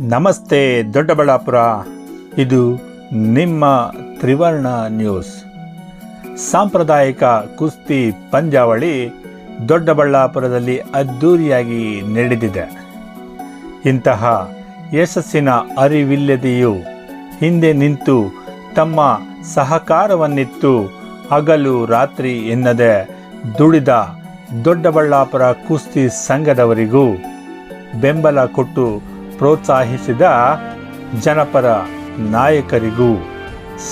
ನಮಸ್ತೆ ದೊಡ್ಡಬಳ್ಳಾಪುರ. ಇದು ನಿಮ್ಮ ತ್ರಿವರ್ಣ ನ್ಯೂಸ್. ಸಾಂಪ್ರದಾಯಿಕ ಕುಸ್ತಿ ಪಂದ್ಯಾವಳಿ ದೊಡ್ಡಬಳ್ಳಾಪುರದಲ್ಲಿ ಅದ್ಧೂರಿಯಾಗಿ ನಡೆದಿದೆ. ಇಂತಹ ಯಶಸ್ಸಿನ ಅರಿವಿಲ್ಲದೆಯೂ ಹಿಂದೆ ನಿಂತು ತಮ್ಮ ಸಹಕಾರವನ್ನಿತ್ತು ಹಗಲು ರಾತ್ರಿ ಎನ್ನದೆ ದುಡಿದ ದೊಡ್ಡಬಳ್ಳಾಪುರ ಕುಸ್ತಿ ಸಂಘದವರಿಗೂ ಬೆಂಬಲ ಕೊಟ್ಟು ಪ್ರೋತ್ಸಾಹಿಸಿದ ಜನಪರ ನಾಯಕರಿಗೂ,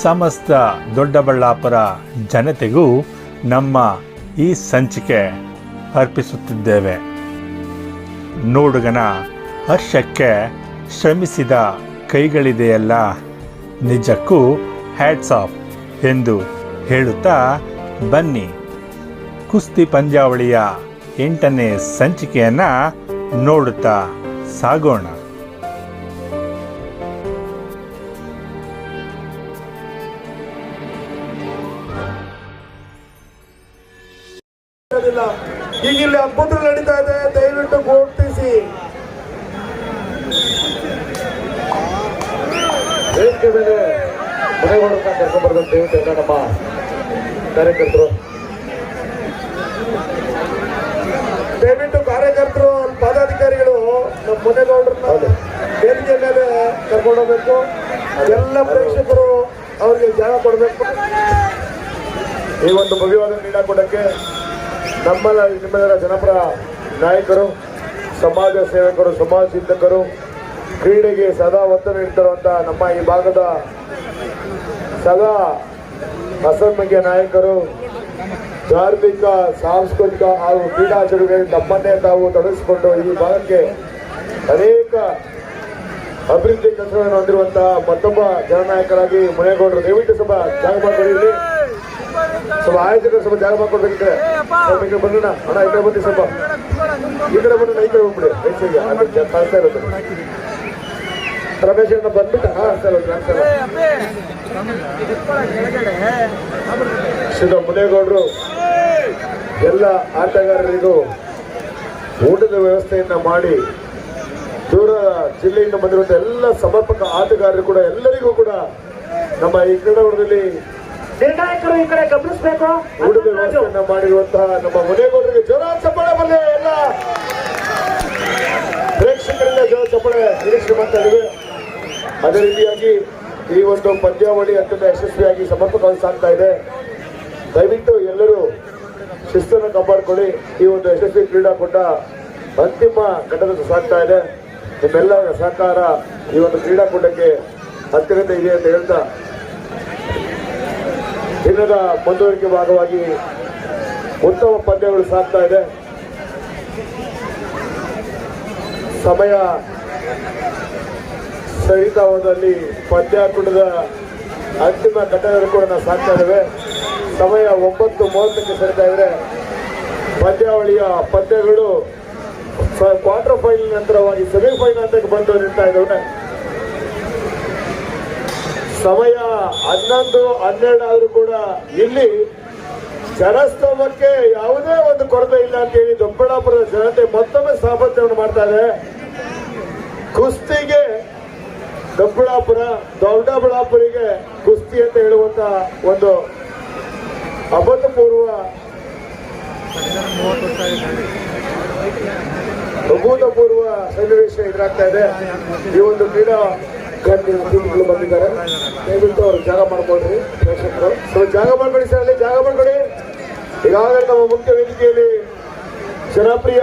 ಸಮಸ್ತ ದೊಡ್ಡಬಳ್ಳಾಪುರ ಜನತೆಗೂ ನಮ್ಮ ಈ ಸಂಚಿಕೆ ಅರ್ಪಿಸುತ್ತಿದ್ದೇವೆ. ನೋಡುಗನ, ಹರ್ಷಕ್ಕೆ ಶ್ರಮಿಸಿದ ಕೈಗಳಿದೆಯಲ್ಲ? ನಿಜಕ್ಕೂ ಹ್ಯಾಟ್ಸ್ ಆಫ್ ಎಂದು ಹೇಳುತ್ತಾ ಬನ್ನಿ. ಕುಸ್ತಿ ಪಂದ್ಯಾವಳಿಯ ಎಂಟನೇ ಸಂಚಿಕೆಯನ್ನು ನೋಡುತ್ತಾ ಸಾಗೋಣ. ಮನೆಗಳನ್ನ ಕರ್ಕೊಂಡ್ಬರ್ಬೇಕು ದಯವಿಟ್ಟು ಎಲ್ಲ ನಮ್ಮ ಕಾರ್ಯಕರ್ತರು. ದಯವಿಟ್ಟು ಕಾರ್ಯಕರ್ತರು ಪದಾಧಿಕಾರಿಗಳು ನಮ್ಮ ಮನೆಗೌಡರನ್ನ ವೇದಿಕೆ ಮೇಲೆ ಕರ್ಕೊಂಡು ಹೋಗ್ಬೇಕು. ಎಲ್ಲ ಪ್ರೇಕ್ಷಕರು ಅವರಿಗೆ ಜಾಗ ಕೊಡಬೇಕು. ಈ ಒಂದು ಭವ್ಯವಾದ ಕ್ರೀಡಾಕೂಟಕ್ಕೆ ನಮ್ಮ ನಿಮ್ಮೆಲ್ಲರ ಜನಪರ ನಾಯಕರು ಸಮಾಜ ಸೇವಕರು ಸಮಾಜ ಚಿಂತಕರು ಕ್ರೀಡೆಗೆ ಸದಾ ಒತ್ತು ನೀಡ್ತಿರುವಂತಹ ನಮ್ಮ ಈ ಭಾಗದ ಸದಾ ಅಸಂಖ್ಯ ನಾಯಕರು, ಧಾರ್ಮಿಕ, ಸಾಂಸ್ಕೃತಿಕ ಹಾಗೂ ಕ್ರೀಡಾ ಚಟುವಟಿಕೆಗಳಲ್ಲಿ ತಮ್ಮನ್ನೇ ತಾವು ತೊಡಗಿಸಿಕೊಂಡು ಈ ಭಾಗಕ್ಕೆ ಅನೇಕ ಅಭಿವೃದ್ಧಿ ಕೆಲಸಗಳನ್ನು ಹೊಂದಿರುವಂತಹ ಮತ್ತೊಬ್ಬ ಜನನಾಯಕರಾಗಿ ಮುನೇಗೌಡರು ದಯವಿಟ್ಟು ಸ್ವಲ್ಪ ಜಾಗ ಮಾಡ್ಕೊಳ್ಳಿ ಸಭಾ ಸ್ವಲ್ಪ ಆಯೋಜಕರು ಸ್ವಲ್ಪ ಜಾಗ ಮಾಡಿಕೊಡ್ಬೇಕಿದ್ರೆ ಈ ಅಣ್ಣ, ಈ ಕಡೆ ಬನ್ನಿ ಸ್ವಲ್ಪ. ಈ ಕಡೆ ಈ ಕಡೆ ಹೋಗ್ಬಿಡಿ. ಕಳಿಸ್ತಾ ಸೈಡ್ಗೆ ಅಲ್ಲಿ ಜ- ಕಾಣಿಸ್ತಾ ಇರೋದು ರಮೇಶ್ ಅಣ್ಣ ಬಂದ್ಬಿಟ್ಟ ಕಾಣಿಸ್ತಾ ಇರೋದು ಕಾಣಿಸ್ತಾ ಇರೋದು ಶ್ರೀ ಮುನೇಗೌಡರು ಎಲ್ಲ ಆಟಗಾರರಿಗೂ ಊಟದ ವ್ಯವಸ್ಥೆಯನ್ನ ಮಾಡಿ ದೂರ ಜಿಲ್ಲೆಯಿಂದ ಬಂದಿರುವಂಥ ಎಲ್ಲ ಸಮರ್ಪಕ ಆಟಗಾರರು ಕೂಡ ಎಲ್ಲರಿಗೂ ಕೂಡ ನಮ್ಮ ಈ ಕ್ರೀಡಾಂಗಣದಲ್ಲಿ ನಿರ್ಣಾಯಕರು ಈ ಕಡೆ ಗಮನಿಸಬೇಕು. ಊಟದ ವ್ಯವಸ್ಥೆಯನ್ನ ಮಾಡಿರುವಂತಹ ನಮ್ಮ ಮುನೇಗೌಡರಿಗೆ ಜೋರ ಚಪ್ಪಳೆ ಬಂದೆ ಎಲ್ಲ. ಪ್ರೇಕ್ಷಕರಿಂದ ಜೋರ ಚಪ್ಪಳೆ ನಿರೀಕ್ಷೆ ಮಾಡ್ತಾ ಇದ್ದೇವೆ ಅದೇ ರೀತಿಯಾಗಿ ಈ ಒಂದು ಪಂದ್ಯಾವಳಿ ಅತ್ಯಂತ ಯಶಸ್ವಿಯಾಗಿ ಸಮರ್ಪಕವಾಗಿ ಸಾಗ್ತಾ ಇದೆ. ದಯವಿಟ್ಟು ಎಲ್ಲರೂ ಶಿಸ್ತನ್ನು ಕಾಪಾಡಿಕೊಳ್ಳಿ. ಈ ಒಂದು ಯಶಸ್ವಿ ಕ್ರೀಡಾಕೂಟ ಅಂತಿಮ ಘಟನೆ ಸಾಗ್ತಾ ಇದೆ. ನಿಮ್ಮೆಲ್ಲರ ಸಹಕಾರ ಈ ಒಂದು ಕ್ರೀಡಾಕೂಟಕ್ಕೆ ಹತ್ತಿರತೆ ಇದೆ ಅಂತ ಹೇಳ್ತಾ ದಿನದ ಮುಂದುವರಿಕೆ ಭಾಗವಾಗಿ ಉತ್ತಮ ಪಂದ್ಯಗಳು ಸಾಗ್ತಾ ಇದೆ. ಸಮಯ ಸಹಿತವದಲ್ಲಿ ಪಂದ್ಯಾಕೂಟದ ಅಂತಿಮ ಘಟನೆಗಳು ಕೂಡ ನಾವು ಸಾಕ್ತಾ ಇದ್ದೇವೆ. ಸಮಯ ಒಂಬತ್ತು ಮೂವತ್ತಕ್ಕೆ ಸರಿತಾ ಇದ್ರೆ ಪಂದ್ಯಾವಳಿಯ ಪಂದ್ಯಗಳು ಕ್ವಾರ್ಟರ್ ಫೈನಲ್ ನಂತರವಾಗಿ ಸೆಮಿಫೈನಲ್ ಹಂತಕ್ಕೆ ಬಂದು ನಿಂತಾ ಇದ್ದಾವೆ. ಸಮಯ ಹನ್ನೊಂದು, ಹನ್ನೆರಡು ಆದ್ರೂ ಕೂಡ ಇಲ್ಲಿ ಜನಸ್ತೋಮಕ್ಕೆ ಯಾವುದೇ ಒಂದು ಕೊರತೆ ಇಲ್ಲ ಅಂತ ಹೇಳಿ ದೊಡ್ಡಬಳ್ಳಾಪುರದ ಜನತೆ ಮತ್ತೊಮ್ಮೆ ಸಾಮರ್ಥ್ಯವನ್ನು ಮಾಡ್ತಾ ಇದೆ. ಕುಸ್ತಿಗೆ ದೊಡ್ಡಬಳ್ಳಾಪುರ, ದೊಡ್ಡಬಳ್ಳಾಪುರಿಗೆ ಕುಸ್ತಿ ಅಂತ ಹೇಳುವಂತ ಒಂದು ಅಭೂತಪೂರ್ವ ಅಭೂತಪೂರ್ವ ಸನ್ನಿವೇಶ ಎದುರಾಗ್ತಾ ಇದೆ. ಈ ಒಂದು ಕ್ರೀಡಾ ಗಣ್ಯರು ಬಂದಿದ್ದಾರೆ. ದಯವಿಟ್ಟು ಅವ್ರು ಜಾಗ ಮಾಡ್ಕೊಳ್ರಿ, ಪ್ರೇಕ್ಷಕರು. ಸೊ, ಜಾಗ ಮಾಡ್ಕೊಡಿ ಸರ್, ಅಲ್ಲಿ ಜಾಗ ಮಾಡ್ಕೊಡಿ. ಈಗಾಗಲೇ ನಮ್ಮ ಮುಖ್ಯ ವೇದಿಕೆಯಲ್ಲಿ ಜನಪ್ರಿಯ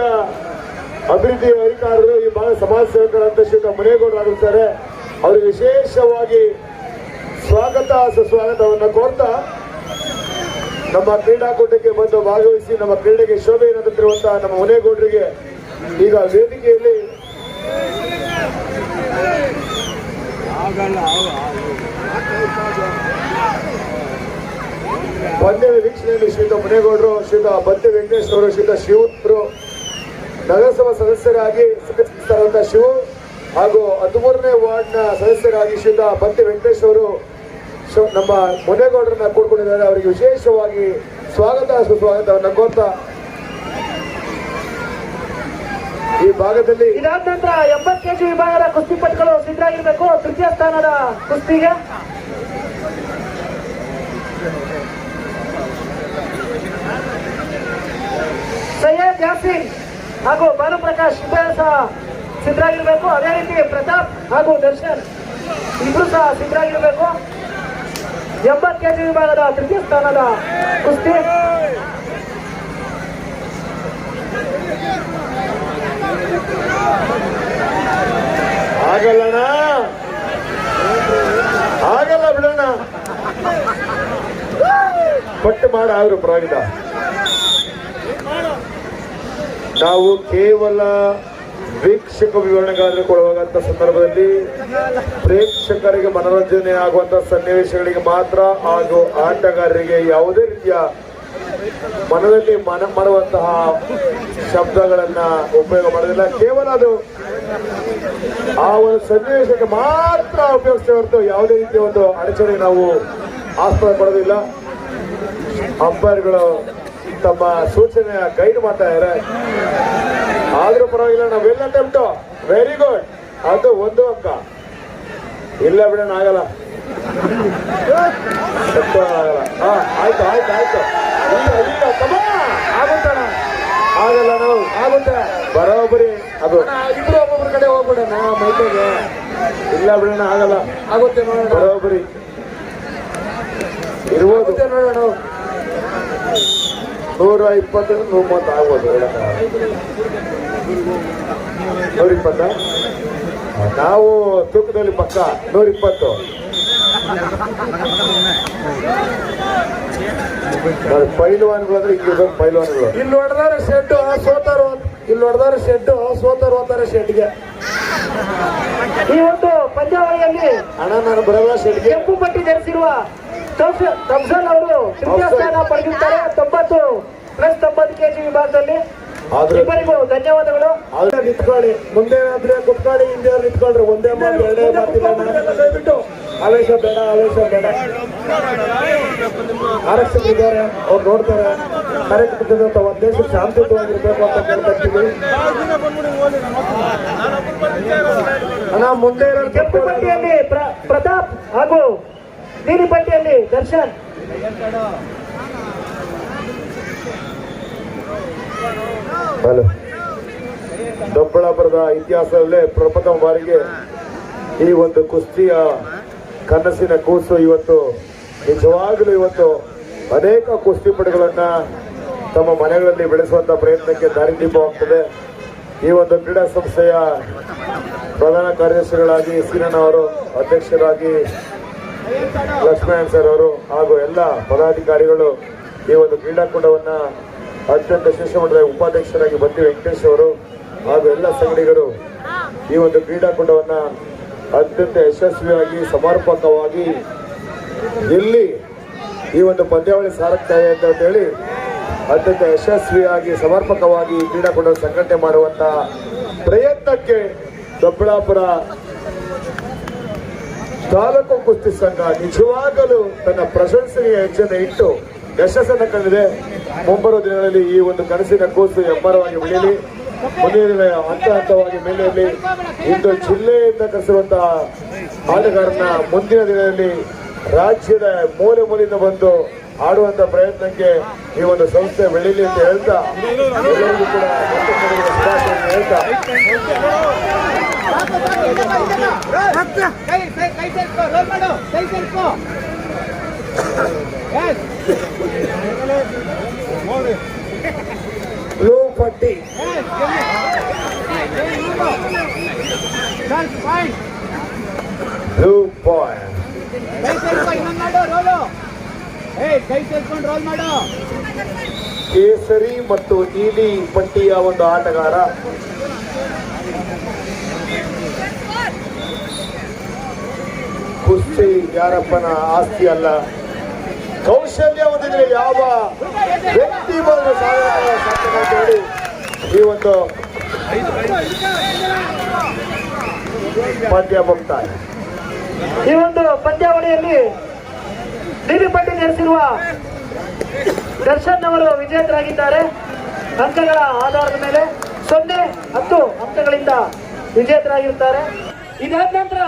ಅಭಿವೃದ್ಧಿ ಅಧಿಕಾರಿಗಳು ಈ ಸಮಾಜ ಸೇವಕರಂತ ಶ್ರೀಯುತ ಮುನೇಗೌಡರಾಗಿರ್ತಾರೆ ಅವರಿಗೆ ವಿಶೇಷವಾಗಿ ಸ್ವಾಗತ, ಸುಸ್ವಾಗತವನ್ನು ಕೋರ್ತಾ ನಮ್ಮ ಕ್ರೀಡಾಕೂಟಕ್ಕೆ ಬಂದು ಭಾಗವಹಿಸಿ, ನಮ್ಮ ಕ್ರೀಡೆಗೆ ಶೋಭೆಯನ್ನು ತಂದಿರುವಂತಹ ನಮ್ಮ ಮುನೇಗೌಡರಿಗೆ ಈಗ ವೇದಿಕೆಯಲ್ಲಿ ಪಂದ್ಯ ವೀಕ್ಷಣೆಯಲ್ಲಿ ಶ್ರೀತ ಮುನೇಗೌಡರು ಶ್ರೀತ ಬಂತೆ ವೆಂಕಟೇಶ್ ಅವರು ಶ್ರೀತ ಶಿವರು ನಗರಸಭಾ ಸದಸ್ಯರಾಗಿ ಶಿವು ಹಾಗೂ ಹದಿಮೂರನೇ ವಾರ್ಡ್ನ ಸದಸ್ಯರಾಗಿ ಶ್ರೀತ ಬಂತಿ ವೆಂಕಟೇಶ್ ಅವರು ನಮ್ಮ ಮುನೇಗೌಡರನ್ನ ಕೂಡ್ಕೊಂಡಿದ್ದಾರೆ. ಅವರಿಗೆ ವಿಶೇಷವಾಗಿ ಸ್ವಾಗತ, ಸುಸ್ವಾಗತವನ್ನು ಕೋರ್ತಾ ಈ ಭಾಗದಲ್ಲಿ ಇದಾದ ನಂತರ ಎಂಬತ್ತು ಕೆಜಿ ವಿಭಾಗದ ಕುಸ್ತಿಪಟುಗಳು ಸಿದ್ಧರಾಗಿರ್ಬೇಕು. ತೃತೀಯ ಸ್ಥಾನದ ಕುಸ್ತಿಗೆ. ಸೈಯದ್ ಯಾಸಿನ್ ಹಾಗೂ ಭಾನುಪ್ರಕಾಶ್ ಇಬ್ಬರು ಸಹ ಸಿದ್ಧರಾಗಿರ್ಬೇಕು ಅದೇ ರೀತಿ ಪ್ರತಾಪ್ ಹಾಗೂ ದರ್ಶನ್ ಇಬ್ರು ಸಹ ಸಿದ್ಧರಾಗಿರ್ಬೇಕು ಎಂಬತ್ತು ಕೆಜಿ ವಿಭಾಗದ ತೃತೀಯ ಸ್ಥಾನದ ಕುಸ್ತಿ. ಆಗಲ್ಲಣ್ಣ ಆಗಲ್ಲ ಬಿಡೋಣ ಪಟ್ಟು ಮಾಡ, ಆದ್ರೂ ಪ್ರಾಗಿದ ನಾವು ಕೇವಲ ವೀಕ್ಷಕ ವಿವರಣೆಗಳನ್ನು ಕೊಡುವಂತ ಸಂದರ್ಭದಲ್ಲಿ ಪ್ರೇಕ್ಷಕರಿಗೆ ಮನೋರಂಜನೆ ಆಗುವಂತ ಸನ್ನಿವೇಶಗಳಿಗೆ ಮಾತ್ರ ಹಾಗೂ ಆಟಗಾರರಿಗೆ ಯಾವುದೇ ರೀತಿಯ ಮನದಲ್ಲಿ ಮನ ಮಾಡುವಂತಹ ಶಬ್ದಗಳನ್ನ ಉಪಯೋಗ ಮಾಡೋದಿಲ್ಲ. ಕೇವಲ ಅದು ಆ ಒಂದು ಸನ್ನಿವೇಶಕ್ಕೆ ಮಾತ್ರ ಉಪಯೋಗಿಸ್ತೇವೆ ಹೊರತು ಯಾವುದೇ ರೀತಿಯ ಒಂದು ಅಡಚಣೆ ನಾವು ಆಸ್ಪದ ಪಡೋದಿಲ್ಲ. ಅಂಪೈರ್ಗಳು ತಮ್ಮ ಸೂಚನೆ ಗೈಡ್ ಮಾಡ್ತಾ ಇದ್ದಾರೆ. ಆದ್ರೂ ಪರವಾಗಿಲ್ಲ ನಾವೆಲ್ಲ ಟೆಂಪ್ಟು ವೆರಿ ಗುಡ್ ಅದು ಒಂದು ಅಂಕ. ಇಲ್ಲ ಬಿಡೋಣ ಆಗಲ್ಲ. ಆಗಲ್ಲ. ಹಾ ಆಯ್ತು ಆಯ್ತು ಆಯ್ತು. ಆಗುತ್ತಣ್ಣ ಆಗಲ್ಲ ನಾವು ಆಗುತ್ತೆ. ಬರೋಬ್ಬರಿ ಅದು. ಇಬ್ರು ಒಬ್ಬೊಬ್ರ ಕಡೆ ಹೋಗ್ಬಿಡೋಣ ಮೈಕೈಗೆ. ಇಲ್ಲ ಬಿಡೋಣ ಆಗಲ್ಲ. ಆಗುತ್ತೆ ನೋಡೋಣ. ಬರೋಬ್ಬರಿ. ಇರ್ಬೋದು. ನೋಡೋಣ. ನೂರ ಇಪ್ಪತ್ತರಿಂದ ನೂರ ಮೂವತ್ತು ಆಗ್ಬೋದು. ನೂರ ಇಪ್ಪತ್ತ? ನಾವು ತೂಕದಲ್ಲಿ ಪಕ್ಕ ನೂರ ಇಪ್ಪತ್ತು. ನೋಡಿ, ಪೈಲ್ವಾನ್ಗಳು ಅಂದ್ರೆ ಇಲ್ಲಿ ಪೈಲ್ವಾನ್ಗಳು. ಇಲ್ಲಿ ಹೊಡೆದಾರ ಶೆಡ್ ಸೋತಾರು ಇಲ್ಲಿ ಹೊಡೆದಾರ ಶೆಡ್ ಸೋತಾರು ಅಂತಾರೆ ಶೆಡ್ಗೆ. ಇವತ್ತು ಒಂದು ಪಂದ್ಯಾವಳಿಯಲ್ಲಿ ಅಣ್ಣ ನಾನು ಬರಲ್ಲ ಶೆಡ್ಗೆ. ಕೆಂಪು ಪಟ್ಟಿ ಧರಿಸಿರುವ ತಮ್ಸನ್ ಅವರು ತೃತೀಯ ಸ್ಥಾನ ಪಡೆದಿರ್ತಾರೆ. ತೊಂಬತ್ತು ಪ್ಲಸ್ ತೊಂಬತ್ತು ಕೆಜಿ ವಿಭಾಗದಲ್ಲಿ. ಇಬ್ಬರಿಗೂ ಧನ್ಯವಾದಗಳು. ನಿಂತ್ಕೊಳ್ಳಿ. ಮುಂದೆ ಆದ್ರೆ ಕುತ್ಕೊಳ್ಳಿ ಹಿಂದೆ ಅವ್ರು ನಿಂತ್ಕೊಳ್ರಿ. ಒಂದೇ ಮಾತು ಎರಡೇ ಮಾತಿಲ್ಲ ದಯವಿಟ್ಟು ಆವೇಶ ಬೇಡ ಆವೇಶ ಬೇಡ. ಆರಕ್ಷಕರಿದ್ದಾರೆ ಅವ್ರು ನೋಡ್ತಾರೆ. ಕಾರ್ಯಕ್ರಮದ ಒಂದು ದೇಶ ಶಾಂತಿಯುತವಾಗಿರ್ಬೇಕು ಅಂತ ಕೇಳ್ಕೊಳ್ತೀವಿ. ಅಣ್ಣ ಮುಂದೆ ಇರೋ ಕೆಂಪು ಪಟ್ಟಿಯಲ್ಲಿ ಪ್ರತಾಪ್ ಹಾಗೂ ನೀಲಿ ಪಟ್ಟಿಯಲ್ಲಿ ದರ್ಶನ್. ಹಲೋ ದೊಡ್ಡಬಳ್ಳಾಪುರದ ಇತಿಹಾಸದಲ್ಲೇ ಪ್ರಪ್ರಥಮ ಬಾರಿಗೆ ಈ ಒಂದು ಕುಸ್ತಿಯ ಕನಸಿನ ಕೂಸು ಇವತ್ತು, ನಿಜವಾಗಲೂ ಇವತ್ತು ಅನೇಕ ಕುಸ್ತಿಪಟುಗಳನ್ನ ತಮ್ಮ ಮನೆಗಳಲ್ಲಿ ಬೆಳೆಸುವಂತ ಪ್ರಯತ್ನಕ್ಕೆ ದಾರಿದೀಪವಾಗ್ತದೆ ಈ ಒಂದು ಕ್ರೀಡಾ ಸಂಸ್ಥೆಯ ಪ್ರಧಾನ ಕಾರ್ಯದರ್ಶಿಗಳಾಗಿ, ಸೀನಣ್ಣ ಅವರು ಅಧ್ಯಕ್ಷರಾಗಿ ಲಕ್ಷ್ಮಣ್ ಸರ್ ಅವರು ಹಾಗೂ ಎಲ್ಲ ಪದಾಧಿಕಾರಿಗಳು ಈ ಒಂದು ಕ್ರೀಡಾಕೂಟವನ್ನ ಅತ್ಯಂತ ಶಿಕ್ಷಣ ಮಟ್ಟದ ಉಪಾಧ್ಯಕ್ಷರಾಗಿ ಬಂದಿ ವೆಂಕಟೇಶ್ ಅವರು ಹಾಗೂ ಎಲ್ಲ ಸಂಗಡಿಗರು ಈ ಒಂದು ಕ್ರೀಡಾಕೂಟವನ್ನ ಅತ್ಯಂತ ಯಶಸ್ವಿಯಾಗಿ, ಸಮರ್ಪಕವಾಗಿ ಇಲ್ಲಿ ಈ ಒಂದು ಪಂದ್ಯಾವಳಿ ಸಾರುತ್ತಾ ಇದೆ ಅಂತ ಹೇಳಿ ಅತ್ಯಂತ ಯಶಸ್ವಿಯಾಗಿ, ಸಮರ್ಪಕವಾಗಿ ಕ್ರೀಡಾಕೂಟ ಸಂಘಟನೆ ಮಾಡುವಂತ ಪ್ರಯತ್ನಕ್ಕೆ ದೊಡ್ಡಬಳ್ಳಾಪುರ ತಾಲೂಕು ಕುಸ್ತಿ ಸಂಘ ನಿಜವಾಗಲೂ ತನ್ನ ಪ್ರಶಂಸನೀಯ ಹೆಚ್ಚನ್ನು ಇಟ್ಟು ಯಶಸ್ಸನ್ನು ಕಂಡಿದೆ. ಮುಂಬರುವ ದಿನಗಳಲ್ಲಿ ಈ ಒಂದು ಕನಸಿನ ಕೂಸು ಎಬ್ಬರವಾಗಿ ಬೆಳೆಯಲಿ. ಮುಂದಿನ ದಿನ ಹಂತ ಹಂತವಾಗಿ ಮೇಲೆಯಲ್ಲಿ ಇಂದು ಜಿಲ್ಲೆಯಿಂದ ಕರೆಸಿರುವಂತಹ ಆಟಗಾರನ ಮುಂದಿನ ದಿನದಲ್ಲಿ ರಾಜ್ಯದ ಮೂಲೆ ಮೂಲೆಯಿಂದ ಬಂದು ಆಡುವಂತ ಪ್ರಯತ್ನಕ್ಕೆ ಈ ಒಂದು ಸಂಸ್ಥೆ ಬೆಳೀಲಿ ಅಂತ ಹೇಳ್ತಾ ಎಲ್ಲರಿಗೂ ಕೂಡ ಮತ್ತೊಮ್ಮೆ ಶುಭಾಶಯಗಳನ್ನು ಹೇಳ್ತಾ ಕೈ ಕೈ ಕೈ ಸೇರ್ಕೋ ರೋಲ್ ಮಾಡು ಕೈ ಸೇರ್ಕೋ ಎಸ್ ಬ್ಲೂ ಪಟ್ಟಿ ಚಾನ್ಸ್ ಫೈನ್ ಬ್ಲೂ ಪಾಯಿಂಟ್ ಕೇಸರಿ ಮತ್ತು ನೀಲಿ ಪಟ್ಟಿಯ ಒಂದು ಆಟಗಾರ. ಕುಸ್ತಿ ಯಾರಪ್ಪನ ಆಸ್ತಿ ಅಲ್ಲ. ಕೌಶಲ್ಯ ಹೊಂದಿದ್ರೆ ಯಾವ ವ್ಯಕ್ತಿ ಬಂದು ಸಾಧನೆ ಸಾಧ್ಯ ಅಂತ ಹೇಳಿ ಈ ಒಂದು ಪದ್ಯ ಈ ಒಂದು ಪಂದ್ಯಾವಳಿಯಲ್ಲಿ ನೀಲಿ ಪಟ್ಟಿ ನಡೆಸಿರುವ ದರ್ಶನ್ ಅವರು ವಿಜೇತರಾಗಿದ್ದಾರೆ. ಅಂಕಗಳ ಆಧಾರದ ಮೇಲೆ ಸೊನ್ನೆ ಹತ್ತು ಅಂಕಗಳಿಂದ ವಿಜೇತರಾಗಿರುತ್ತಾರೆ. ಇದಾದ ನಂತರ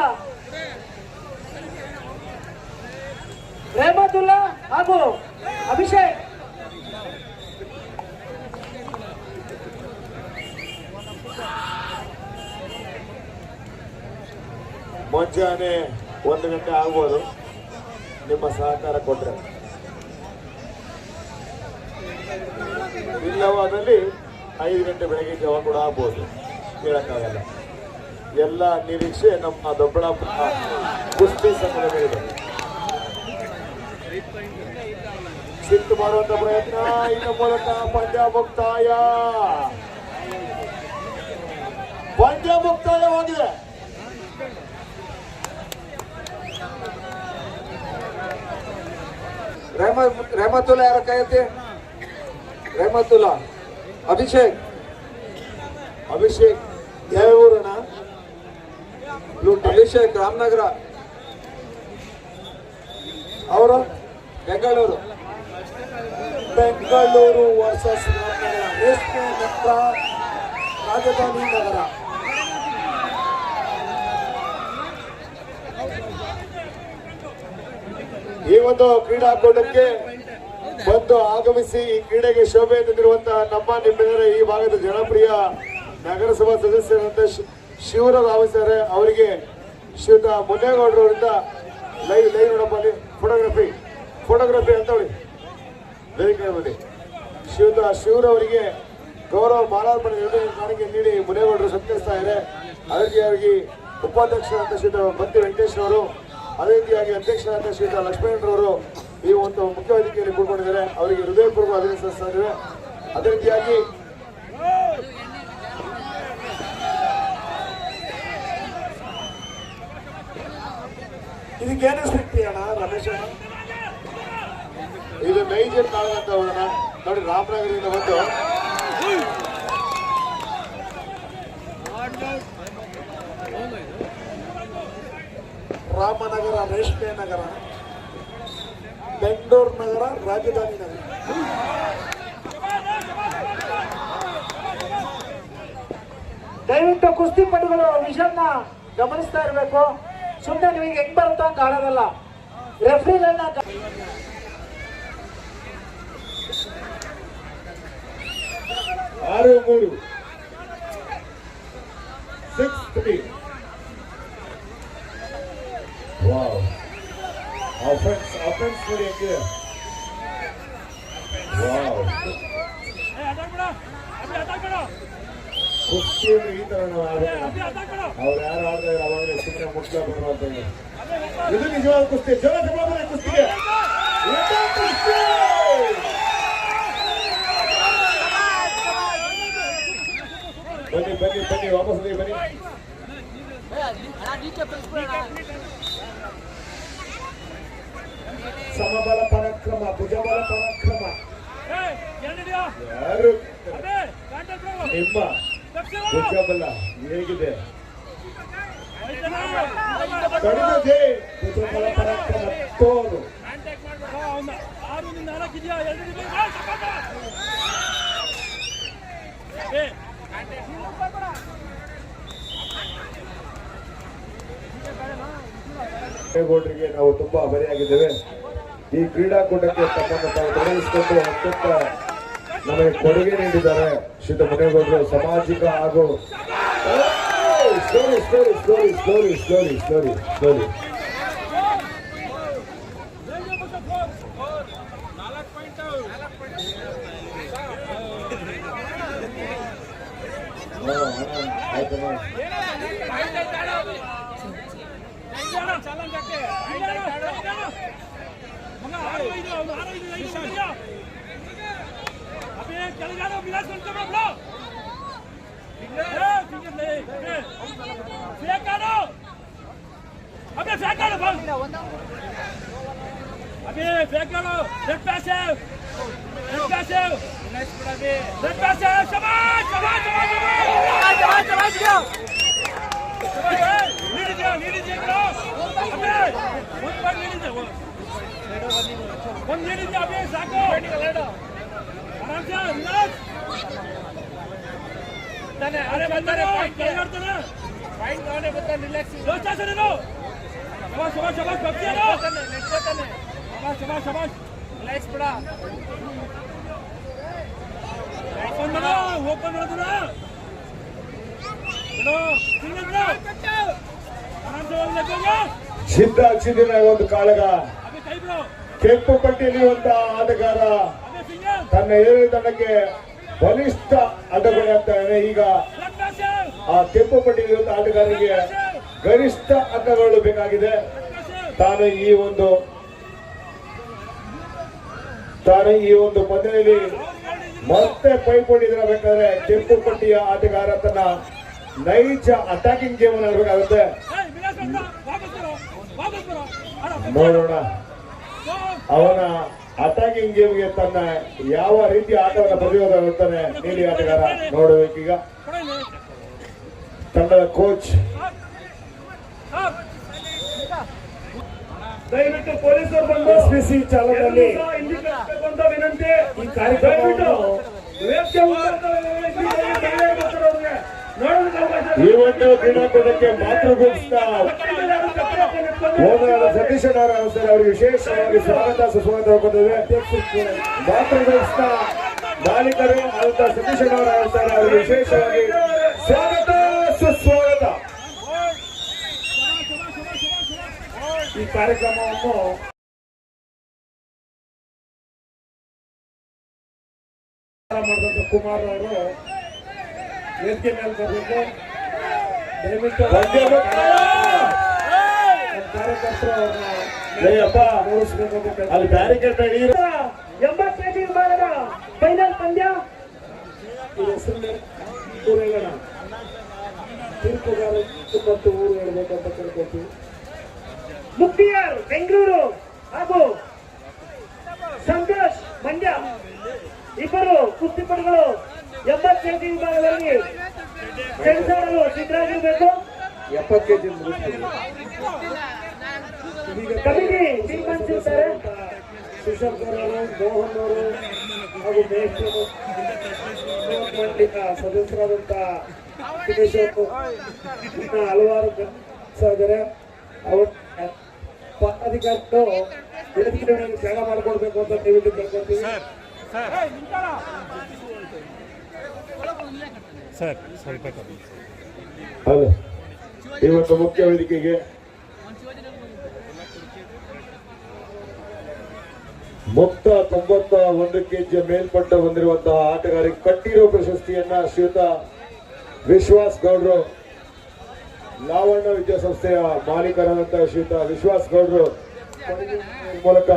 ರೇಮತುಲ್ಲಾ ಹಾಗೂ ಅಭಿಷೇಕ್. ಮುಂಜಾನೆ ಒಂದು ಗಂಟೆ ಆಗ್ಬೋದು. ನಿಮ್ಮ ಸಹಕಾರ ಕೊಟ್ಟರೆ ಇಲ್ಲವಾದಲ್ಲಿ ಐದು ಗಂಟೆ ಬೆಳಗ್ಗೆ ಜಾವ ಕೂಡ ಆಗ್ಬೋದು. ಹೇಳೋಕ್ಕಾಗಲ್ಲ ಎಲ್ಲ ನಿರೀಕ್ಷೆ ನಮ್ಮ ದೊಡ್ಡಬಳ್ಳಾಪುರ ಕುಸ್ತಿ ಸಂಘದ ಮೇಲಿದೆ ಸಿಟ್ಟು ಮಾಡುವಂತ ಪ್ರಯತ್ನ, ಇನ್ನು ಮೂಲಕ ಪಂದ್ಯ ಮುಕ್ತಾಯ ಪಂದ್ಯ ಮುಕ್ತಾಯವಾಗಿದೆ ರೆಹಮತುಲ್ಲಾ ಯಾರ ಕೈತಿ ರೆಹಮತುಲ್ಲಾ. ಅಭಿಷೇಕ್. ಅಭಿಷೇಕ್ ಯಾವ ಅಭಿಷೇಕ್ ರಾಮನಗರ. ಅವರು? ಬೆಂಗಳೂರು. ಬೆಂಗಳೂರು ವರ್ಸಸ್ ರಾಮನಗರ. ರೇಷ್ಮೆ ರಾಜಧಾನಿ ನಗರ. ಈ ಒಂದು ಕ್ರೀಡಾಕೂಟಕ್ಕೆ ಬಂದು ಆಗಮಿಸಿ ಈ ಕ್ರೀಡೆಗೆ ಶೋಭೆ ತಂದಿರುವಂತಹ ನಮ್ಮ ನಿಮ್ಮೆಲ್ಲರ ಈ ಭಾಗದ ಜನಪ್ರಿಯ ನಗರಸಭಾ ಸದಸ್ಯರಾದ ಶಿ- ಶಿವರಾವ್ ಆಗಮಿಸಿದ್ದಾರೆ ಅವರಿಗೆ ಶ್ರೀಯುತ ಮುನ್ನೇಗೌಡರವರಿಂದ ಲೈವ್ ಲೈವ್ ನೋಡಪ್ಪ ಫೋಟೋಗ್ರಫಿ ಫೋಟೋಗ್ರಫಿ ಅಂತ ಹೇಳಿ. ವೇದಿಕೆ ಬನ್ನಿ ಶಿವರವರಿಗೆ ಗೌರವ ಮಾಲಾರ್ಪಣೆ ಕಾಣಿಕೆ ನೀಡಿ ಮುನೇಗೌಡರು ಸತ್ಕರಿಸ್ತಾ ಇದ್ದಾರೆ. ಅದಕ್ಕೆ ಅವರಿಗೆ ಉಪಾಧ್ಯಕ್ಷರಾದ ಶ್ರೀಯುತ ಭಕ್ತಿ ವೆಂಕಟೇಶ್ವರವರು ಅದೇ ರೀತಿಯಾಗಿ ಅಧ್ಯಕ್ಷರಾದ ಶ್ರೀಯುತ ಲಕ್ಷ್ಮೇಂದ್ರವರು ಈ ಒಂದು ಮುಖ್ಯ ವೇದಿಕೆಯಲ್ಲಿ ಕೂತ್ಕೊಂಡಿದ್ದಾರೆ. ಅವರಿಗೆ ಹೃದಯಪೂರ್ವ ಅಭಿನಂದಿಸ್ತಾ ಇದ್ದೇವೆ. ಅದೇ ರೀತಿಯಾಗಿ ಇದಕ್ಕೇನು ಶಕ್ತಿ ಅಣ್ಣ? ರಮೇಶ್ ಇದು ನೈಜ ಕಾಳಗಂತ ಹೋಗೋಣ ನೋಡಿ ರಾಮನಗರದಿಂದ ಬಂದು ರಾಮನಗರ, ರೇಷ್ಮೆ ನಗರ, ಬೆಂಗಳೂರು ನಗರ, ರಾಜಧಾನಿ ನಗರ. ದಯವಿಟ್ಟು ಕುಸ್ತಿಪಟುಗಳು ವಿಷನ್ನ ಗಮನಿಸ್ತಾ ಇರಬೇಕು. ಸುಮ್ಮನೆ ನಿಮಗೆ ಹೆಂಗ್ ಬರುತ್ತೋ ಕಾಣೋದಲ್ಲ ಆಡೋದಲ್ಲ. ರೆಫ್ರಿಗಳನ್ನ ಆರು ಮೂರು. ಸಿಕ್ಸ್ ವಾವ್ ಅಫೆನ್ಸ್ ಅಫೆನ್ಸ್ ನೋಡಿ ಹೆಂಗಿದೆ ವಾವ್ ಕುಸ್ತಿ ಈ ತರ ಅವ್ರು ಯಾರು ಆಡ್ತಾ ಇದ್ದಾರೆ ಅವಾಗಲೇ ಸುಮ್ಮನೆ ಮುಟ್ಲ ಬರುವಂತ ಇದು ನಿಜವಾದ ಕುಸ್ತಿ. ಜನ ಕುಸ್ತಿಗೆ. ಕುಸ್ತಿ! ಬನ್ನಿ ಬನ್ನಿ ಬನ್ನಿ, ವಾಪಸ್ ಬನ್ನಿ. ಸಮಬಲ ಪರಾಕ್ರಮ ಭುಜಬಲ ಪರಾಕ್ರಮ. ಯಾರು? ನಿಮ್ಮ ಭುಜಬಲ ಹೇಗಿದೆ? ಕಡಿಮೆ ಭುಜಬಲ ಪರಾಕ್ರಮ ತೋರು. ಆರು ನಾಲ್ಕು ಇದೆಯಾ? ಎರಡು ದೇವೇಗೌಡರಿಗೆ ನಾವು ತುಂಬಾ ಬರೆಯಾಗಿದ್ದೇವೆ ಈ ಕ್ರೀಡಾಕೂಟಕ್ಕೆ ತಮ್ಮನ್ನು ತಾವು ತೊಡಗಿಸಿಕೊಂಡು ಅತ್ಯಂತ ನಮಗೆ ಕೊಡುಗೆ ನೀಡಿದ್ದಾರೆ ಶ್ರೀತ ಮುನೇಗೌಡರು ಸಾಮಾಜಿಕ ಹಾಗೂ story story story story story story ಸ್ಲೋರಿ चले जा रहे हो विलास करो आप लोग फेंकारो अबे फेंकारो भाग अबे फेंकारो रेड पैसे रेड पैसे रेड पैसे समाज समाज समाज समाज समाज समाज दिया नीड दिया नीड दिया करो ಫೇಕಾಡು ball ಅಬೇ ಫೇಕಾಡು red passive red passive red passive ಶಬಾಷ್ ಶಬಾಷ್ ಶಬಾಷ್ ಶಬಾಷ್ ಶಬಾಷ್ ನೀಡಿದ್ಯಾ ನೀಡಿದ್ಯಾ ಬ್ರೋ ಅಬೇ ಒಂದು ಬಾಲ್ ನೀಡಿದ್ಯಾ ಒಂದು ನೀಡಿದ್ಯಾ ಅಬೇ ಸಾಕು ಆರಾಮ್ಸೆ ರಿಲಾಕ್ಸ್ ಬರ್ತಾನೆ ಅವನೇ ಬರ್ತಾನೆ ಪಾಯಿಂಟ್ ಅವನೇ ಬರ್ತಾನೆ ರಿಲ್ಯಾಕ್ಸ್ ರಿಲ್ಯಾಕ್ಸ್ ಬಿಡ ಸಿದ್ಧ ಚಿದಿನ ಒಂದು ಕಾಳಗ ಕೆಂಪು ಪಟ್ಟಿಯಲ್ಲಿರುವಂತಹ ಆಟಗಾರ ತನ್ನ ಏಳು ತಂಡಕ್ಕೆ ಬಲಿಷ್ಠ ಅಡ್ಡಗೋಡೆ ಆಗ್ತಾನೆ ಈಗ ಆ ಕೆಂಪು ಪಟ್ಟಿಯಲ್ಲಿರುವಂತಹ ಆಟಗಾರರಿಗೆ ಗರಿಷ್ಠ ಅಂಕಗಳು ಬೇಕಾಗಿದೆ. ತಾನು ಈ ಒಂದು ತಾನು ಈ ಒಂದು ಪಂದ್ಯದಲ್ಲಿ ಮತ್ತೆ ಪೈಪೋಟಿ ಬೇಕಾದ್ರೆ ಕೆಂಪು ಪಟ್ಟಿಯ ಆಟಗಾರ ತನ್ನ ನೈಜ ಅಟ್ಯಾಕಿಂಗ್ ಗೇಮ್ ಆಡಬೇಕಾಗುತ್ತೆ ನೋಡೋಣ. ಅವನ ಅಟ್ಯಾಕಿಂಗ್ ಗೇಮ್ಗೆ ತನ್ನ ಯಾವ ರೀತಿ ಆಟವನ್ನು ಪ್ರತಿರೋಧಗೊಳ್ತಾನೆ ನೀಲಿ ಆಟಗಾರ ನೋಡಬೇಕೀಗ ತಂಡದ ಕೋಚ್ ದಯವಿಟ್ಟು ಪೊಲೀಸರು ಬಂದು ಸಿಸಿ ಚಾಲಕರಲ್ಲಿ ಎಲ್ಲರೂ ಸಹ ಇಲ್ಲಿ ಕಳಿಸ್ಬೇಕು ಅಂತ ವಿನಂತಿ. ಈ ಒಂದು ಕೊಡಕ್ಕೆ ಇಲ್ಲಿ ಮಹಿಳೆಯರು ಹೋರಾದ ಸತೀಶ್ ನಾರಾಯಣ ಸರ್ ಅವರಿಗೆ ವಿಶೇಷವಾಗಿ ಸ್ವಾಗತ, ಸುಸ್ವಾಗತ ಹೋಗುತ್ತೇವೆ ಮಾತೃಗೊಳಿಸಿದ ಮಾಲೀಕರು ಆದಂತ ಸತೀಶ್ ನಾರಾಯಣ ಸರ್ ಅವರಿಗೆ ವಿಶೇಷವಾಗಿ ಸ್ವಾಗತ, ಸುಸ್ವಾಗತ. ಈ ಕಾರ್ಯಕ್ರಮವನ್ನು ಮಾಡಿದಂತ ಕುಮಾರ್ ಅವರು ವೇದಿಕೆ ಮೇಲೆ ಬರಬೇಕು ದಯವಿಟ್ಟು ನಮ್ಮ ಕಾರ್ಯಕರ್ತರು ಅವ್ರನ್ನ ನೋಡಿಸ್ಬೇಕು ಅಂತ ಕೇಳ್ತೀನಿ. ಅಲ್ಲಿ ಬ್ಯಾರಿಕೇಡ್ ಎಂಬತ್ತು ಕೆಜಿ ವಿಭಾಗದ ಫೈನಲ್ ಪಂದ್ಯ? ಈ ಹೆಸರನ್ನ ಊರು ಹೇಳೋಣ. ತೀರ್ಪುಗಾರ ಮತ್ತು ಊರು ಹೇಳ್ಬೇಕಂತ ಕೇಳ್ಕೊತೀವಿ ಮುಕ್ತಿಯಾರ್ ಬೆಂಗಳೂರು ಹಾಗೂ ಸಂತೋಷ್ ಮಂಡ್ಯ. ಇಬ್ಬರು ಕುಸ್ತಿಪಟುಗಳು ಕೆಜಿ ವಿಭಾಗದಲ್ಲಿ ಸಿದ್ಧರಾಗಿರಬೇಕು. ಎಪ್ಪತ್ತು ಕೆ ಜಿ ಅವರು ಮೋಹನ್ ಅವರು ಹಾಗೂ ಮೇಷ್ಟ್ರು ಮಂಡಳಿಯ ಸದಸ್ಯರಾದಂತ ದಿನೇಶ್ ಅವರು ಇನ್ನ ಹಲವಾರು ಇದ್ದಾರೆ. ಅವ್ರ ಪದಾಧಿಕಾರಿಗಳು ಮೇಲೆ ಜಾಗ ಮಾಡಿಕೊಡ್ಬೇಕು ಅಂತ ದಯವಿಟ್ಟು ಕೇಳ್ಕೊಳ್ತೀವಿ. ಹಲೋ. ಇವತ್ತು ಮುಖ್ಯ ವೇದಿಕೆಗೆ ಮೊತ್ತ ತೊಂಬತ್ತ ಒಂದು ಕೆಜಿಯ ಮೇಲ್ಪಟ್ಟ ಹೊಂದಿರುವಂತಹ ಆಟಗಾರಿಗೆ ಕಟ್ಟಿರೋ ಪ್ರಶಸ್ತಿಯನ್ನ ಶ್ರೀಯುತ ವಿಶ್ವಾಸ್ ಗೌಡ್ರು ಲಾವಣ್ಣ ವಿದ್ಯಾಸಂಸ್ಥೆಯ ಮಾಲೀಕರಾದಂತಹ ಶ್ರೀಯುತ ವಿಶ್ವಾಸ್ ಗೌಡ್ರು ಮೂಲಕ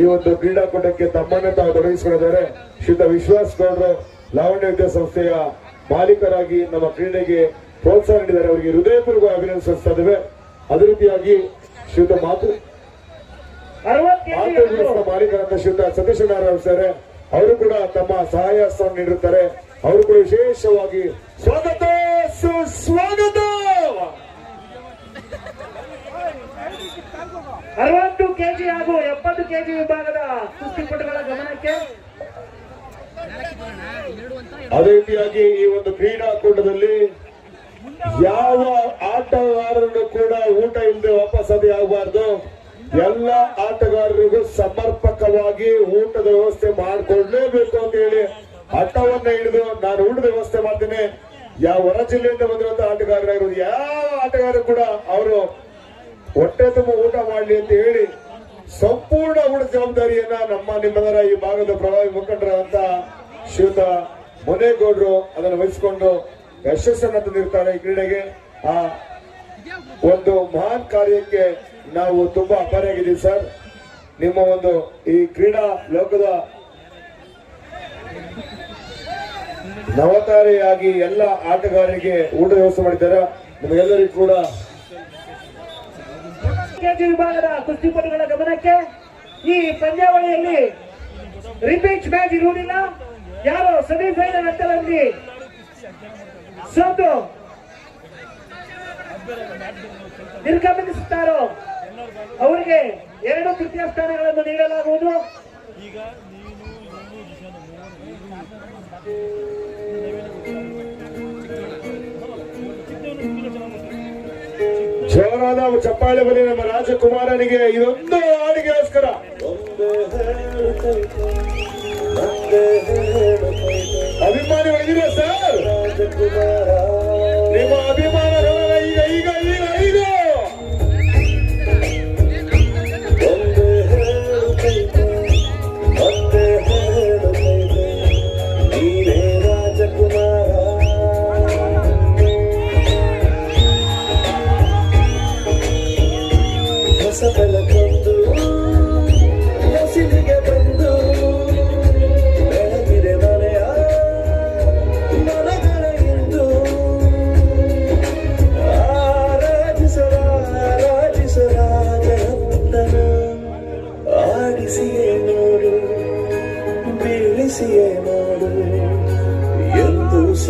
ಈ ಒಂದು ಕ್ರೀಡಾಕೂಟಕ್ಕೆ ತಮ್ಮನ್ನು ತಾವು ತೊಡಗಿಸಿಕೊಂಡಿದ್ದಾರೆ. ಶ್ರೀಯುತ ವಿಶ್ವಾಸ್ ಗೌಡ್ರು, ಲಾವಣ್ಯ ವಿದ್ಯಾಸಂಸ್ಥೆಯ ಮಾಲೀಕರಾಗಿ ನಮ್ಮ ಕ್ರೀಡೆಗೆ ಪ್ರೋತ್ಸಾಹ ನೀಡಿದ್ದಾರೆ ಅವರಿಗೆ ಹೃದಯಪೂರ್ವಕ ಅಭಿನಂದಿಸ್ತಾ ಇದ್ದೇವೆ ಅದೇ ರೀತಿಯಾಗಿ ಶ್ರೀಯುತ ಮಾತು ಮಾಲೀಕರಾದ ಶ್ರೀಯುತ ಸತೀಶ್ ನಾರಾಯಣ ಸರ್ ಅವರು ಕೂಡ ತಮ್ಮ ಸಹಾಯ ಹಸ್ತವನ್ನು ನೀಡಿರುತ್ತಾರೆ. ಅವರು ಕೂಡ ವಿಶೇಷವಾಗಿ ಸ್ವಾಗತ ಸುಸ್ವಾಗತ! ಅರವತ್ತು ಕೆಜಿ ಹಾಗೂ ಎಪ್ಪತ್ತು ಕೆಜಿ ವಿಭಾಗದ ಕುಸ್ತಿಪಟುಗಳ ಗಮನಕ್ಕೆ. ಅದೇ ರೀತಿಯಾಗಿ ಈ ಒಂದು ಕ್ರೀಡಾಕೂಟದಲ್ಲಿ ಯಾವ ಆಟಗಾರರು ಕೂಡ ಊಟ ಇಲ್ಲದೆ ವಾಪಸ್ಸಾದಿ ಆಗಬಾರ್ದು. ಎಲ್ಲ ಆಟಗಾರರಿಗೂ ಸಮರ್ಪಕವಾಗಿ ಊಟದ ವ್ಯವಸ್ಥೆ ಮಾಡಿಕೊಡ್ಲೇಬೇಕು ಅಂತ ಹೇಳಿ ಹಠವನ್ನ ಹಿಡಿದು ನಾನು ಊಟದ ವ್ಯವಸ್ಥೆ ಮಾಡ್ತೇನೆ. ಯಾವ ಹೊರ ಜಿಲ್ಲೆಯಿಂದ ಬಂದಿರುವಂತಹ ಆಟಗಾರರಾಗಿರೋದು ಯಾವ ಆಟಗಾರರು ಕೂಡ ಅವರು ಹೊಟ್ಟೆ ತುಂಬ ಊಟ ಮಾಡಲಿ ಅಂತ ಹೇಳಿ ಸಂಪೂರ್ಣ ಊಟ ಜವಾಬ್ದಾರಿಯನ್ನ ನಮ್ಮ ನಿಮ್ಮೆಲ್ಲರ ಈ ಭಾಗದ ಪ್ರಭಾವಿ ಮುಖಂಡರಾದಂತ ಶ್ರೀಯುತ ಮುನೇಗೌಡರು ಅದನ್ನು ವಹಿಸಿಕೊಂಡು ಯಶಸ್ಸನ್ನು ತಂದಿರ್ತಾರೆ ಈ ಕ್ರೀಡೆಗೆ, ಆ, ಒಂದು ಮಹಾನ್ ಕಾರ್ಯಕ್ಕೆ ನಾವು ತುಂಬಾ ಅಪಾರಿಯಾಗಿದ್ದೀವಿ, ಸರ್. ನಿಮ್ಮ ಒಂದು ಈ ಕ್ರೀಡಾ ಲೋಕದ ನವತಾರೆಯಾಗಿ ಎಲ್ಲ ಆಟಗಾರರಿಗೆ ಊಟದ ವ್ಯವಸ್ಥೆ ಮಾಡಿದ್ದಾರೆ. ನಿಮಗೆಲ್ಲರಿಗೂ ಕೂಡ ವಿಭಾಗದ ಕುಸ್ತಿಪಟುಗಳ ಗಮನಕ್ಕೆ ಈ ಪಂದ್ಯಾವಳಿಯಲ್ಲಿ ರಿಪೀಟ್ ಮ್ಯಾಚ್ ಇರುವುದಿಲ್ಲ. ಯಾರು ಸೆಮಿಫೈನಲ್ ಹಂತದಲ್ಲಿ సోకు ನಿರ್ಗಮಿಸುತ್ತಾರೋ ಅವರಿಗೆ ಎರಡು ತೃತೀಯ ಸ್ಥಾನಗಳನ್ನು ನೀಡಲಾಗುವುದು. ಜೋರಾದ ಚಪ್ಪಾಳೆ ಬಲಿ ನಮ್ಮ ರಾಜಕುಮಾರನಿಗೆ ಇದೊಂದು ಹಾಡಿಗೋಸ್ಕರ ಅಭಿಮಾನಿ ಒಳಗಿರುವ ಸರ್? ನಿಮ್ಮ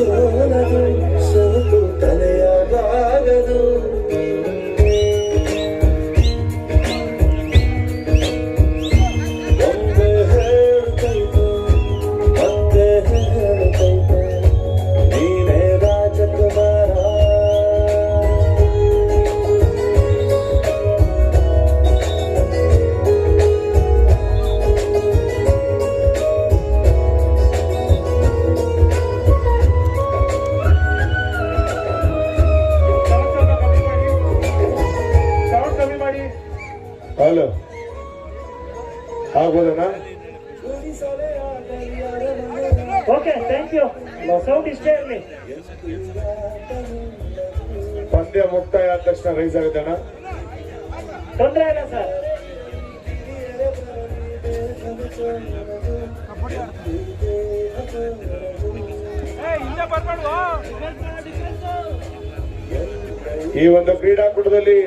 ಎಂದು ಓಕೆ ಥ್ಯಾಂಕ್ ಯು ಸೌಂಡ್ ಇಷ್ಟೇ ಇರಲಿ ಪಂದ್ಯ ಮುಕ್ತಾಯ ಆದ ತಕ್ಷಣ ರೈಸ್ ಆಗುತ್ತೆ ಅಣ್ಣ. ತೊಂದರೆ ಇಲ್ಲ ಸರ್ ಈ ಒಂದು ಕ್ರೀಡಾಕೂಟದಲ್ಲಿ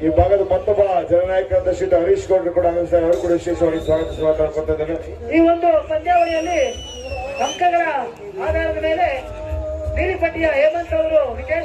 ಈ ಭಾಗದ ಮತ್ತೊಬ್ಬ ಜನನಾಯಕ ಶ್ರೀ ಹರೀಶ್ ಗೌಡ್ರು ಕೂಡ ಆಗಮಿಸ್ತಾರೆ ಅವರು ಕೂಡ ವಿಶೇಷವಾಗಿ ಸ್ವಾಗತ ಈ ಒಂದು ಪಂದ್ಯಾವಳಿಯಲ್ಲಿ ಅಂಕಗಳ ಆಧಾರದ ಮೇಲೆ ನೀಲಿಪಟ್ಟಿಯ ಹೇಮಂತ್ ಅವರು ವಿಜಯ